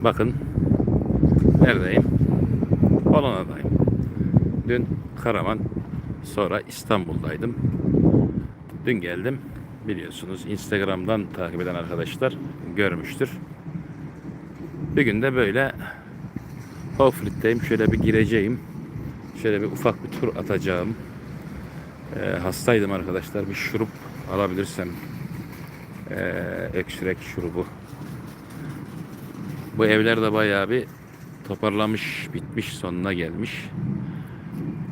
Bakın neredeyim? Polonya'dayım. Dün Karaman sonra İstanbul'daydım. Dün geldim. Biliyorsunuz Instagram'dan takip eden arkadaşlar görmüştür. Bir gün de böyle Hoflit'teyim. Şöyle bir gireceğim. Şöyle bir ufak bir tur atacağım. Ee, hastaydım arkadaşlar. Bir şurup alabilirsem ee, öksürek şurubu. Bu evler de bayağı bir toparlamış, bitmiş, sonuna gelmiş.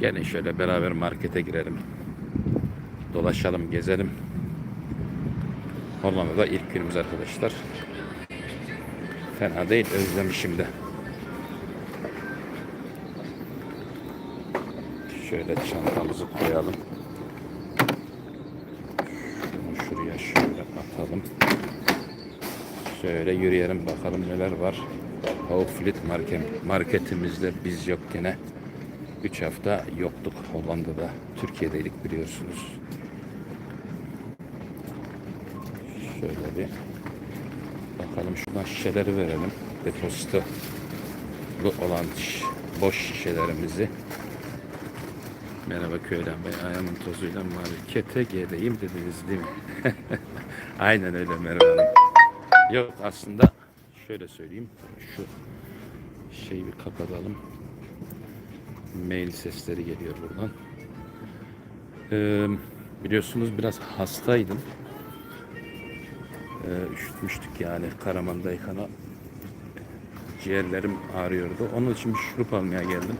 Gene şöyle beraber markete girelim. Dolaşalım, gezelim. Hollanda'da ilk günümüz arkadaşlar. Fena değil, özlemişim de. Şöyle çantamızı koyalım. Şunu şuraya şöyle atalım. Şöyle yürüyelim bakalım neler var. Hoflit market, marketimizde biz yok gene. 3 hafta yoktuk Hollanda'da. Türkiye'deydik biliyorsunuz. Şöyle bir bakalım şuradan şişeleri verelim. Depozito olan boş şişelerimizi. Merhaba Köylen Bey. Ayağımın tozuyla markete geleyim dediniz değil mi? Aynen öyle Merhaba. Yok aslında şöyle söyleyeyim. Şu şeyi bir kapatalım. Mail sesleri geliyor buradan. Ee, biliyorsunuz biraz hastaydım. Ee, üşütmüştük yani Karaman'dayken ciğerlerim ağrıyordu. Onun için bir şurup almaya geldim.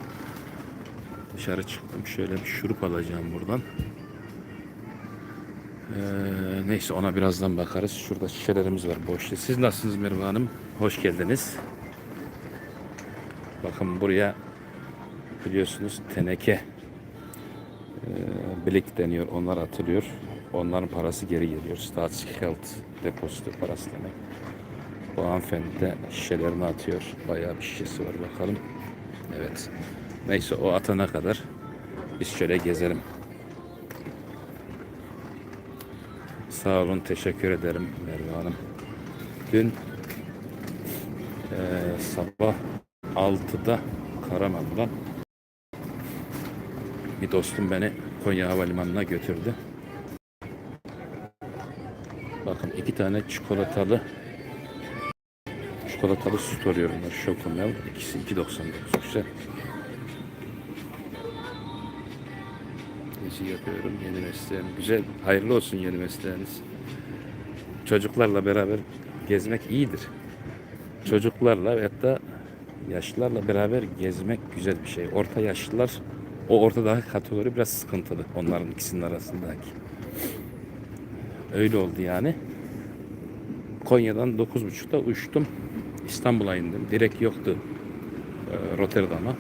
Dışarı çıktım. Şöyle bir şurup alacağım buradan. Ee, neyse ona birazdan bakarız. Şurada şişelerimiz var boşta. Siz nasılsınız Merve Hanım? Hoş geldiniz. Bakın buraya biliyorsunuz teneke e, bilik deniyor. Onlar atılıyor. Onların parası geri geliyor. Staatsgeld depozito parası demek. Bu hanımefendi de şişelerini atıyor. Bayağı bir şişesi var bakalım. Evet. Neyse o atana kadar biz şöyle gezelim. Sağ olun, teşekkür ederim Merve Hanım. Dün eee, sabah 6'da Karaman'dan bir dostum beni Konya Havalimanı'na götürdü. Bakın iki tane çikolatalı çikolatalı süt arıyor bunlar. Şokomel. İkisi 2.99 güzel. Gezi yapıyorum yeni mesleğim. Güzel, hayırlı olsun yeni mesleğiniz. Çocuklarla beraber gezmek iyidir. Çocuklarla veyahut da yaşlılarla beraber gezmek güzel bir şey. Orta yaşlılar o ortadaki kategori biraz sıkıntılı onların ikisinin arasındaki. Öyle oldu yani. Konya'dan 9.30'da uçtum. İstanbul'a indim. Direkt yoktu e, Rotterdam'a.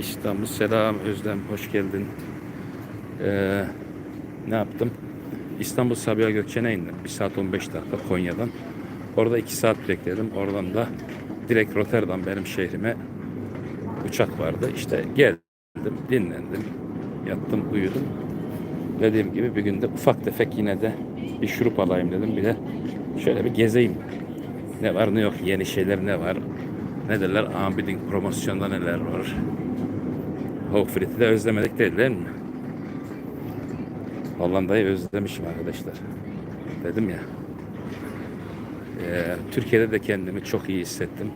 İstanbul selam Özlem hoş geldin. Ee, ne yaptım? İstanbul Sabiha Gökçen'e indim. 1 saat 15 dakika Konya'dan. Orada 2 saat bekledim. Oradan da direkt Rotterdam benim şehrime uçak vardı. İşte geldim, dinlendim, yattım, uyudum. Dediğim gibi bir günde ufak tefek yine de bir şurup alayım dedim. Bir de şöyle bir gezeyim. Ne var ne yok, yeni şeyler ne var, ne derler, Ambiding promosyonda neler var. Hofrit'i de özlemedik değil mi? Hollanda'yı özlemişim arkadaşlar. Dedim ya. Ee, Türkiye'de de kendimi çok iyi hissettim.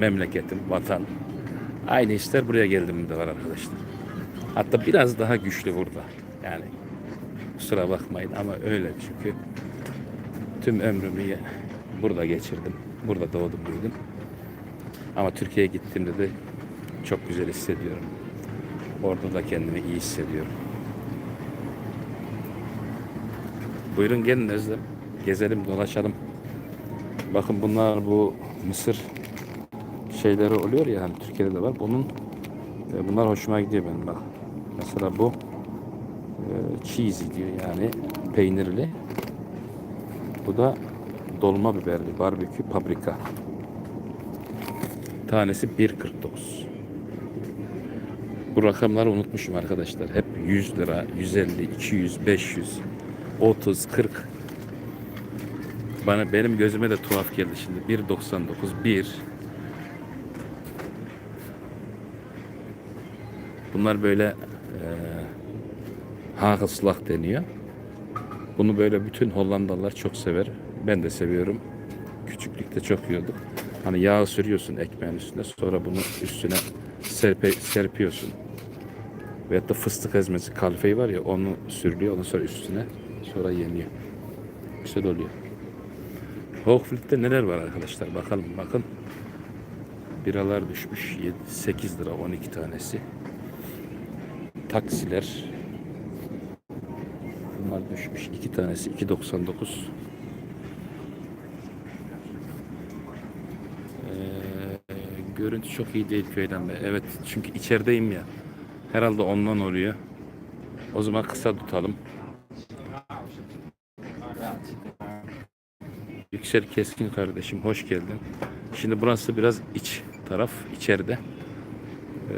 Memleketim, vatan. Aynı işler buraya geldiğimde var arkadaşlar. Hatta biraz daha güçlü burada. Yani kusura bakmayın ama öyle çünkü tüm ömrümü burada geçirdim. Burada doğdum büyüdüm. Ama Türkiye'ye gittiğimde de çok güzel hissediyorum. Orada da kendimi iyi hissediyorum. Buyurun gelin Özlem. Gezelim, dolaşalım. Bakın bunlar bu mısır şeyleri oluyor ya hani Türkiye'de de var. Bunun e, bunlar hoşuma gidiyor benim bak. Mesela bu e, cheesy diyor yani peynirli. Bu da dolma biberli barbekü paprika. Tanesi 1.49. Bu rakamları unutmuşum arkadaşlar. Hep 100 lira, 150, 200, 500, 30, 40. Bana benim gözüme de tuhaf geldi şimdi. 1.99 1 Bunlar böyle e, hagelslag deniyor. Bunu böyle bütün Hollandalılar çok sever. Ben de seviyorum. Küçüklükte çok yiyorduk. Hani yağ sürüyorsun ekmeğin üstüne. Sonra bunu üstüne serpe, serpiyorsun. Veyahut da fıstık ezmesi kalfeyi var ya onu sürülüyor. Ondan sonra üstüne sonra yeniyor. Güzel oluyor. Hochfield'de neler var arkadaşlar bakalım bakın. Biralar düşmüş 7, 8 lira 12 tanesi. Taksiler Bunlar düşmüş. iki tanesi 2.99. Ee, görüntü çok iyi değil köyden be. Evet çünkü içerideyim ya. Herhalde ondan oluyor. O zaman kısa tutalım. Yüksel Keskin kardeşim hoş geldin. Şimdi burası biraz iç taraf içeride. Ee,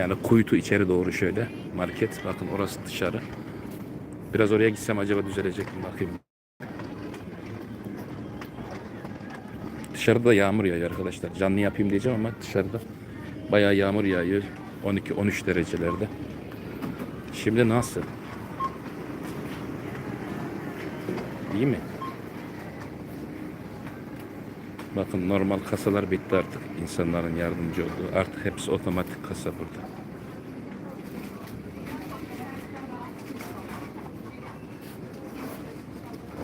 yani kuytu içeri doğru şöyle market. Bakın orası dışarı. Biraz oraya gitsem acaba düzelecek mi bakayım. Dışarıda yağmur yağıyor arkadaşlar. Canlı yapayım diyeceğim ama dışarıda bayağı yağmur yağıyor. 12-13 derecelerde. Şimdi nasıl? İyi mi? Bakın normal kasalar bitti artık. İnsanların yardımcı olduğu. Artık hepsi otomatik kasa burada.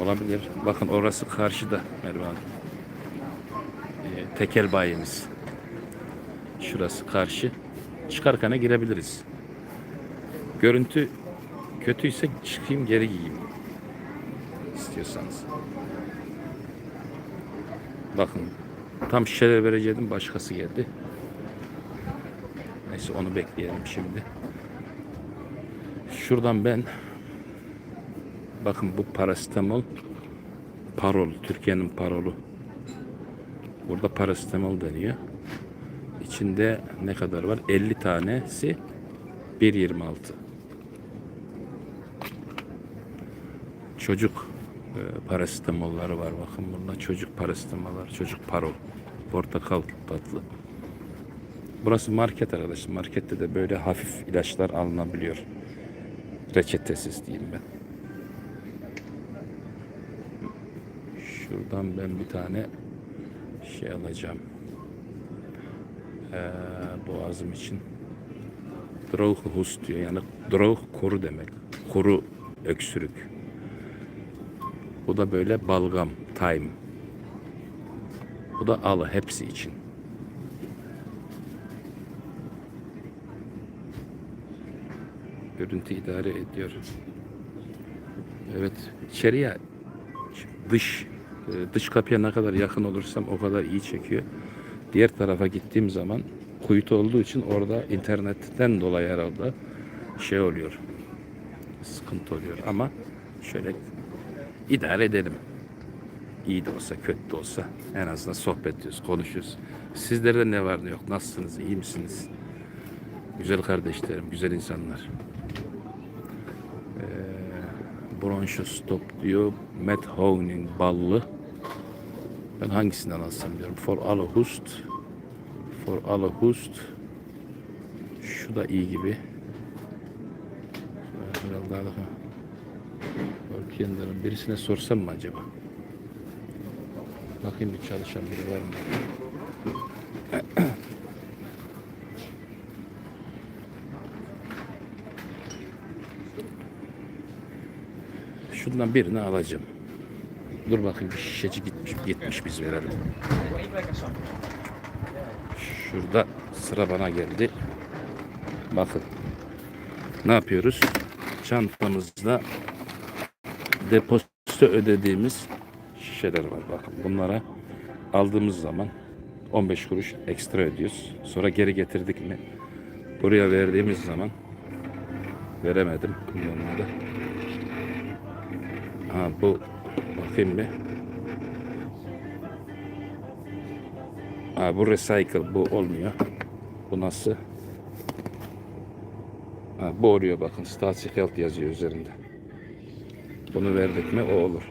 Olabilir. Bakın orası karşıda Merve Hanım. Ee, tekel bayimiz. Şurası karşı. Çıkarken girebiliriz. Görüntü kötüyse çıkayım geri giyeyim. İstiyorsanız. Bakın tam şişeler verecektim başkası geldi. Neyse onu bekleyelim şimdi. Şuradan ben bakın bu parasetamol parol Türkiye'nin parolu. Burada parasetamol deniyor. İçinde ne kadar var? 50 tanesi 1.26. Çocuk e, parasetamolları var. Bakın burada çocuk parasetamolları, çocuk parol. Portakal tatlı. Burası market arkadaşlar. Markette de böyle hafif ilaçlar alınabiliyor. Reçetesiz diyeyim ben. Şuradan ben bir tane şey alacağım. Ee, boğazım için. Droghhust diyor. Yani drog kuru demek. Kuru öksürük. Bu da böyle balgam, thyme. Bu da alı hepsi için. Görüntü idare ediyor. Evet, içeriye dış e, dış kapıya ne kadar yakın olursam o kadar iyi çekiyor. Diğer tarafa gittiğim zaman kuytu olduğu için orada internetten dolayı herhalde şey oluyor. Sıkıntı oluyor ama şöyle idare edelim. İyi de olsa kötü de olsa en azından sohbet ediyoruz, konuşuyoruz. Sizlerde ne var ne yok, nasılsınız, iyi misiniz? Güzel kardeşlerim, güzel insanlar. Ee, Broncho Stop diyor. Matt Honing ballı. Ben hangisinden alsam diyorum. For Alohust. For Alohust. Şu da iyi gibi. Biraz daha daha. Korkuyanların birisine sorsam mı acaba? Bakayım bir çalışan biri var mı? Şundan birini alacağım. Dur bakayım bir şişeci gitmiş, gitmiş biz verelim. Şurada sıra bana geldi. Bakın. Ne yapıyoruz? Çantamızda depozito ödediğimiz şişeler var. Bakın bunlara aldığımız zaman 15 kuruş ekstra ödüyoruz. Sonra geri getirdik mi buraya verdiğimiz zaman veremedim bunları. Ha bu bakayım bir. Ha bu recycle bu olmuyor. Bu nasıl? Ha, bu oluyor bakın. Static Health yazıyor üzerinde. Bunu verdik mi o olur.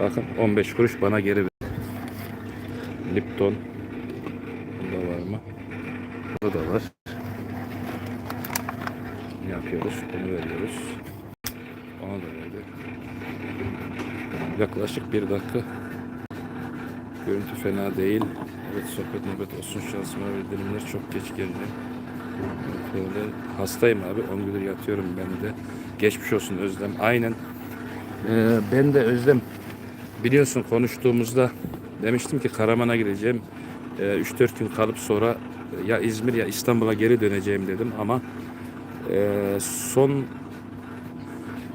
Bakın 15 kuruş bana geri ver. Lipton. Bunda var mı? Burada da var. Ne yapıyoruz? Bunu veriyoruz. Ona da verdik. Yaklaşık bir dakika. Görüntü fena değil. Evet sohbet muhabbet olsun şansıma bildirimler çok geç geldi. Böyle hastayım abi. 10 gündür yatıyorum ben de. Geçmiş olsun Özlem. Aynen. Ee, ben de Özlem biliyorsun konuştuğumuzda demiştim ki Karaman'a gideceğim. Ee, 3-4 gün kalıp sonra ya İzmir ya İstanbul'a geri döneceğim dedim ama e, son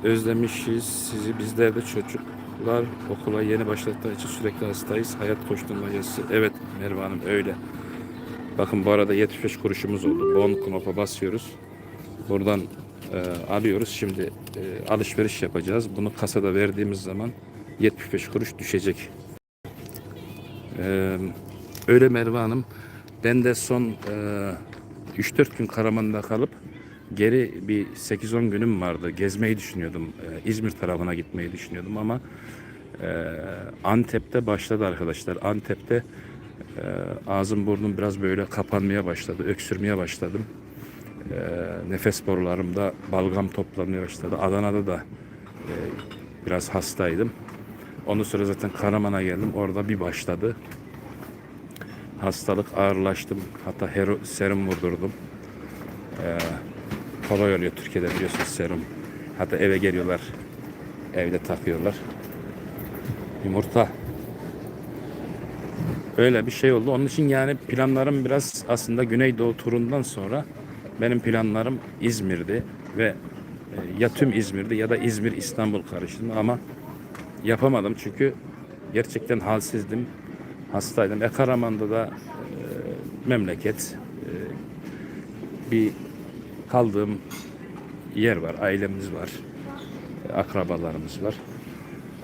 özlemişiz sizi. Bizler de çocuklar okula yeni başladıkları için sürekli hastayız. Hayat koşturmacası. Evet Merve Hanım öyle. Bakın bu arada 75 kuruşumuz oldu. Bon knopa basıyoruz. Buradan e, alıyoruz. Şimdi e, alışveriş yapacağız. Bunu kasada verdiğimiz zaman 75 kuruş düşecek. E, öyle Merve Hanım. Ben de son e, 3-4 gün Karaman'da kalıp geri bir 8-10 günüm vardı. Gezmeyi düşünüyordum. E, İzmir tarafına gitmeyi düşünüyordum ama e, Antep'te başladı arkadaşlar. Antep'te e, ağzım burnum biraz böyle kapanmaya başladı. Öksürmeye başladım. E, nefes borularımda balgam toplamaya başladı. Adana'da da e, biraz hastaydım. Ondan sonra zaten Karaman'a geldim. Orada bir başladı. Hastalık ağırlaştım. Hatta hero, serum vurdurdum. E, kolay oluyor Türkiye'de biliyorsunuz serum. Hatta eve geliyorlar. Evde takıyorlar. Yumurta. Öyle bir şey oldu. Onun için yani planlarım biraz aslında Güneydoğu turundan sonra benim planlarım İzmir'di ve e, ya tüm İzmir'di ya da İzmir İstanbul karıştırma ama yapamadım çünkü gerçekten halsizdim. Hastaydım. E Karaman'da da e, memleket e, bir kaldığım yer var. Ailemiz var. Akrabalarımız var.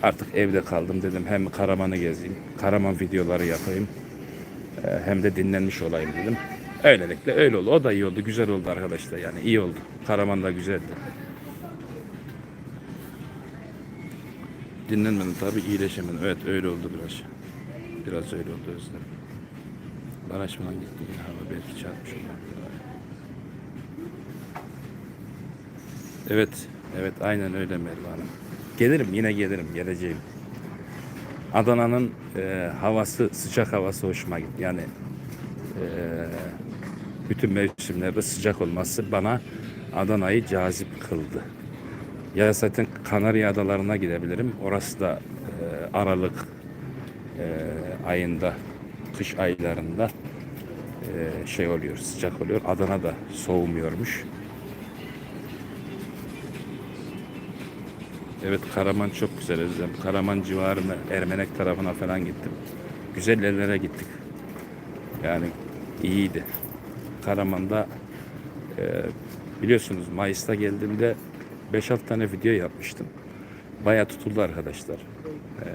Artık evde kaldım dedim. Hem Karaman'ı gezeyim, Karaman videoları yapayım. e, Hem de dinlenmiş olayım dedim. Öylelikle öyle oldu. O da iyi oldu. Güzel oldu arkadaşlar. Yani iyi oldu. Karaman da güzeldi. Dinlenmedim tabii iyileşemedim. Evet öyle oldu biraz. Biraz öyle oldu Özlem. Baraj falan gitti hava belki çarpmış olabilir. Evet, evet aynen öyle Merve Hanım. Gelirim yine gelirim geleceğim. Adana'nın e, havası sıcak havası hoşuma gitti. Yani e, bütün mevsimlerde sıcak olması bana Adana'yı cazip kıldı. Ya zaten Kanarya Adalarına gidebilirim. Orası da e, Aralık e, ayında, kış aylarında e, şey oluyor, sıcak oluyor. Adana da soğumuyormuş. Evet Karaman çok güzel Özlem. Karaman civarına, Ermenek tarafına falan gittim. Güzel yerlere gittik. Yani iyiydi. Karaman'da e, biliyorsunuz Mayıs'ta geldiğimde 5-6 tane video yapmıştım. Baya tutuldu arkadaşlar. E,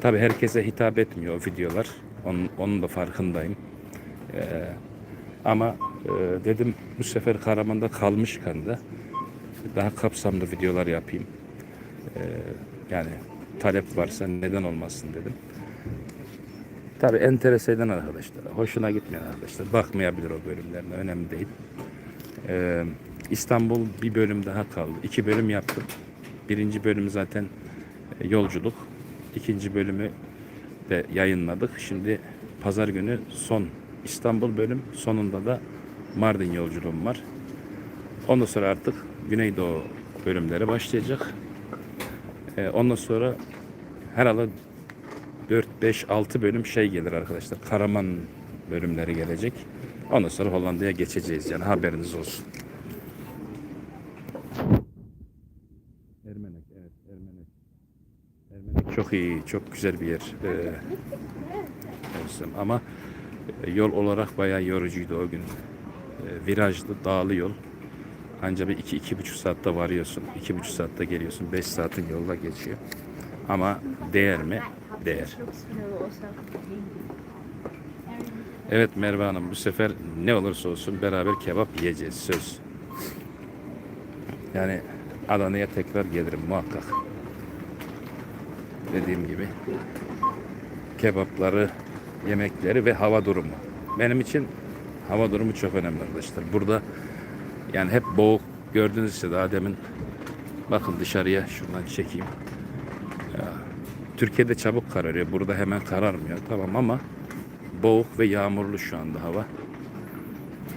Tabi herkese hitap etmiyor o videolar. Onun, onun da farkındayım. E, ama e, dedim bu sefer Karaman'da kalmışken de daha kapsamlı videolar yapayım. Ee, yani talep varsa neden olmasın dedim. Tabi enterese eden arkadaşlar, hoşuna gitmeyen arkadaşlar bakmayabilir o bölümlerine önemli değil. Ee, İstanbul bir bölüm daha kaldı. İki bölüm yaptım. Birinci bölüm zaten e, yolculuk. İkinci bölümü de yayınladık. Şimdi pazar günü son İstanbul bölüm sonunda da Mardin yolculuğum var. Ondan sonra artık Güneydoğu bölümleri başlayacak. Ee, ondan sonra herhalde 4, 5, 6 bölüm şey gelir arkadaşlar. Karaman bölümleri gelecek. Ondan sonra Hollanda'ya geçeceğiz yani haberiniz olsun. Ermenek evet Ermenek. Ermenek çok iyi, çok güzel bir yer. Ee, ama e, yol olarak bayağı yorucuydu o gün. Ee, virajlı, dağlı yol. Anca bir iki, iki buçuk saatte varıyorsun. iki buçuk saatte geliyorsun. Beş saatin yolda geçiyor. Ama değer mi? Değer. Evet Merve Hanım bu sefer ne olursa olsun beraber kebap yiyeceğiz söz. Yani Adana'ya tekrar gelirim muhakkak. dediğim gibi kebapları, yemekleri ve hava durumu. Benim için hava durumu çok önemli arkadaşlar. Burada yani hep boğuk gördünüz işte daha demin bakın dışarıya şuradan çekeyim. Türkiye'de çabuk kararıyor. Burada hemen kararmıyor. Tamam ama boğuk ve yağmurlu şu anda hava.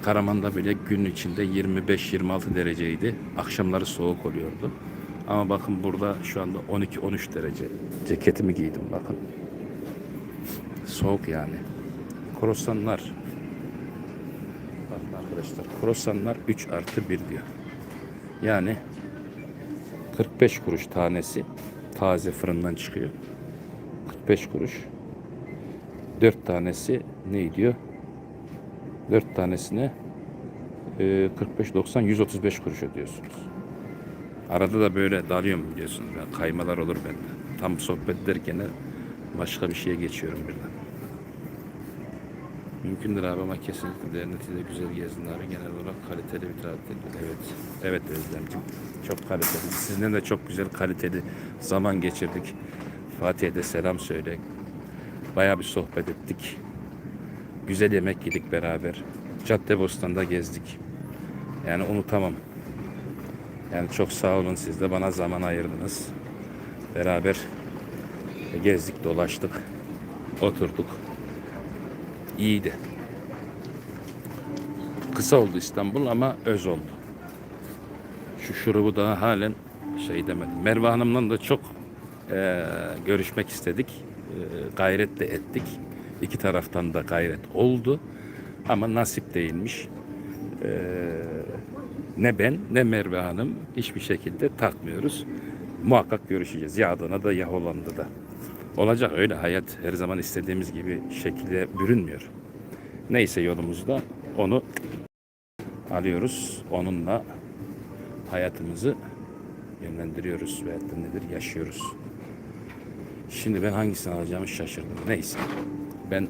Karaman'da bile gün içinde 25-26 dereceydi. Akşamları soğuk oluyordu. Ama bakın burada şu anda 12-13 derece. Ceketimi giydim bakın. Soğuk yani. Krosanlar. Bakın arkadaşlar krosanlar 3 artı 1 diyor. Yani 45 kuruş tanesi taze fırından çıkıyor. 45 kuruş. 4 tanesi ne diyor? 4 tanesine e, 45 90 135 kuruş ödüyorsunuz. Arada da böyle dalıyorum biliyorsunuz. Yani kaymalar olur bende. Tam sohbet ederken de başka bir şeye geçiyorum birden. Mümkündür abi ama kesinlikle devletiyle güzel gezdin abi. Genel olarak kaliteli bir tatil. Evet. Evet Özlemciğim. Çok kaliteli. Sizinle de çok güzel kaliteli zaman geçirdik. Fatih'e de selam söyle. Bayağı bir sohbet ettik. Güzel yemek yedik beraber. Caddebostan'da gezdik. Yani unutamam. Yani çok sağ olun siz de bana zaman ayırdınız. Beraber gezdik, dolaştık, oturduk. İyiydi. Kısa oldu İstanbul ama öz oldu. Şu şurubu daha halen şey demedim. Merve Hanım'la da çok eee, görüşmek istedik. Eee, gayret de ettik. İki taraftan da gayret oldu. Ama nasip değilmiş. Eee, ne ben ne Merve Hanım hiçbir şekilde takmıyoruz. Muhakkak görüşeceğiz. Ya Adana'da ya Hollanda'da. Olacak öyle hayat her zaman istediğimiz gibi şekilde bürünmüyor. Neyse yolumuzda onu alıyoruz. Onunla hayatımızı yönlendiriyoruz da nedir yaşıyoruz. Şimdi ben hangisini alacağımı şaşırdım. Neyse. Ben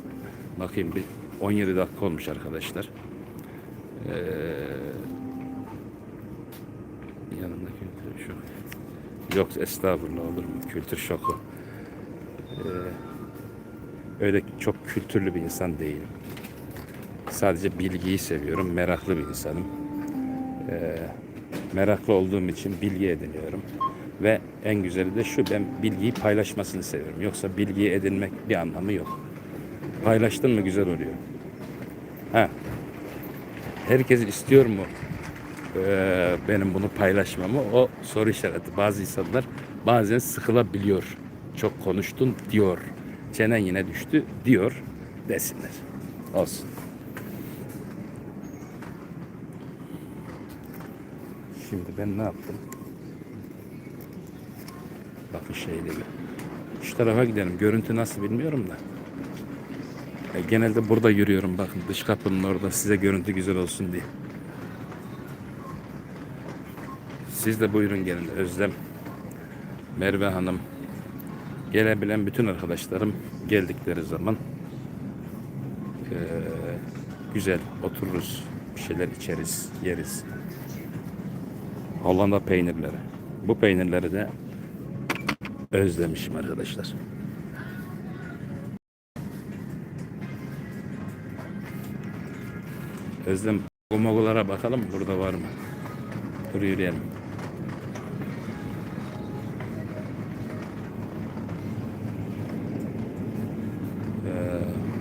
bakayım bir 17 dakika olmuş arkadaşlar. Ee, yanımda kültür şoku. Yok estağfurullah olur mu? Kültür şoku. Ee, öyle çok kültürlü bir insan değilim. Sadece bilgiyi seviyorum. Meraklı bir insanım. Ee, meraklı olduğum için bilgi ediniyorum. Ve en güzeli de şu ben bilgiyi paylaşmasını seviyorum. Yoksa bilgiyi edinmek bir anlamı yok. Paylaştın mı güzel oluyor. Ha. Herkes istiyor mu ee, benim bunu paylaşmamı? O soru işareti. Bazı insanlar bazen sıkılabiliyor. Çok konuştun diyor. Çenen yine düştü diyor desinler. Olsun. Şimdi ben ne yaptım? Bakın şeyleri. Şu tarafa gidelim. Görüntü nasıl bilmiyorum da. E, genelde burada yürüyorum. Bakın dış kapının orada size görüntü güzel olsun diye. Siz de buyurun gelin. Özlem, Merve Hanım, gelebilen bütün arkadaşlarım geldikleri zaman eee, güzel otururuz, bir şeyler içeriz, yeriz. Hollanda peynirleri. Bu peynirleri de özlemişim arkadaşlar. Özlem gomogulara bakalım burada var mı? Dur yürüyelim. Ee,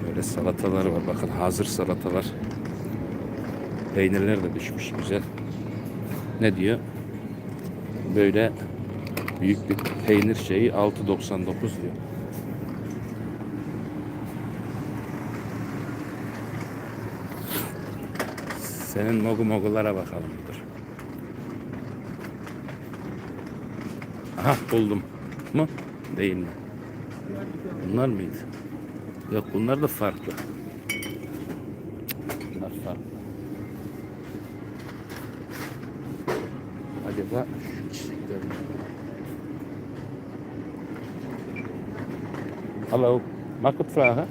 böyle salatalar var. Bakın hazır salatalar. Peynirler de düşmüş güzel. Ne diyor? Böyle büyük bir peynir şeyi 6.99 diyor. Senin mogu mogulara bakalım dur. Aha buldum. Mu? Değil mi? Bunlar mıydı? Yok bunlar da farklı. Bunlar farklı. Acaba şu çiçekler mi? Hallo, mag ik het vragen?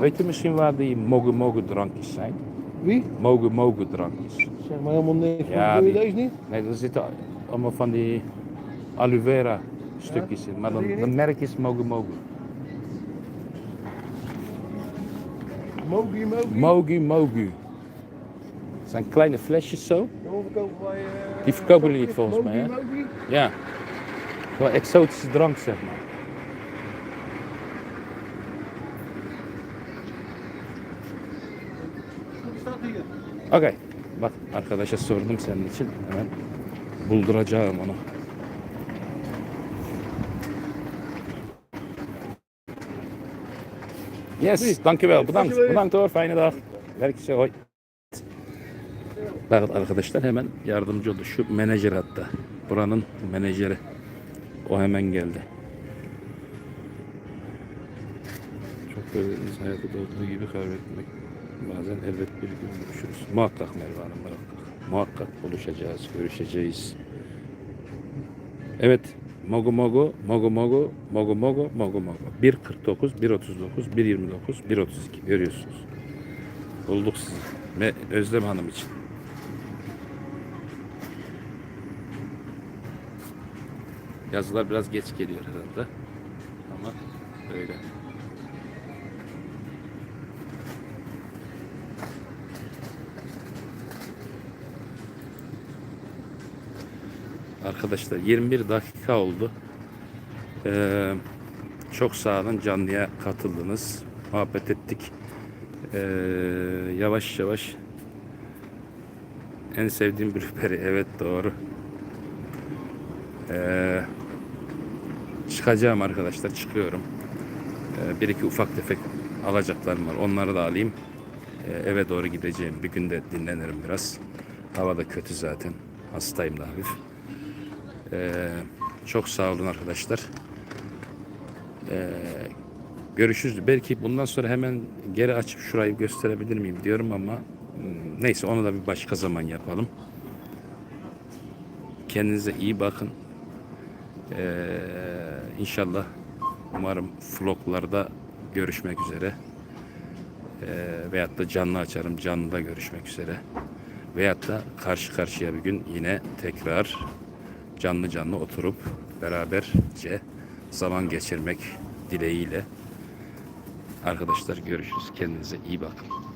Weet je misschien waar die mogu mogu drankjes zijn? Wie? Mogu mogu drankjes. Zeg maar helemaal niks. Ja, Doe je die- deze niet? Nee, er zitten allemaal van die aloe vera stukjes in. Maar dan, de merk is Mogu Mogu. Mogi, Mogi. Mogu Mogu. Het zijn kleine flesjes zo. Jongen, verkopen wij... eh, Die verkopen jullie niet volgens mij, hè? Mogi, Mogi. Ja. Wel exotische drank, zeg maar. Okey. Bak arkadaşa sordum senin için. Hemen bulduracağım onu. Yes, dankjewel. Bedankt. Bedankt hoor. Fijne dag. Werk zo. Hoi. Bakın arkadaşlar hemen yardımcı oldu. Şu menajer hatta. Buranın menajeri. O hemen geldi. Çok böyle hayatı olduğu gibi kaybetmek bazen elbet bir gün buluşuruz. Muhakkak Merve Hanım muhakkak. Muhakkak buluşacağız, görüşeceğiz. Evet. Mogo Mogo, Mogo Mogo, Mogo Mogo, Mogo Mogo. 1.49, 1.39, 1.29, 1.32 görüyorsunuz. Bulduk sizi. Ve Özlem Hanım için. Yazılar biraz geç geliyor herhalde. Ama öyle. Arkadaşlar 21 dakika oldu. Ee, çok sağ olun canlıya katıldınız. Muhabbet ettik. Ee, yavaş yavaş en sevdiğim blueberry evet doğru. Ee, çıkacağım arkadaşlar çıkıyorum. Ee, bir iki ufak tefek alacaklarım var. Onları da alayım. Ee, eve doğru gideceğim. Bir günde dinlenirim biraz. Hava da kötü zaten. Hastayım da hafif. Ee, çok sağ olun arkadaşlar. Ee, görüşürüz. Belki bundan sonra hemen geri açıp şurayı gösterebilir miyim diyorum ama hmm, neyse onu da bir başka zaman yapalım. Kendinize iyi bakın. Ee, inşallah umarım vloglarda görüşmek üzere. Ee, veyahut da canlı açarım. Canlıda görüşmek üzere. Veyahut da karşı karşıya bir gün yine tekrar canlı canlı oturup beraberce zaman geçirmek dileğiyle. Arkadaşlar görüşürüz. Kendinize iyi bakın.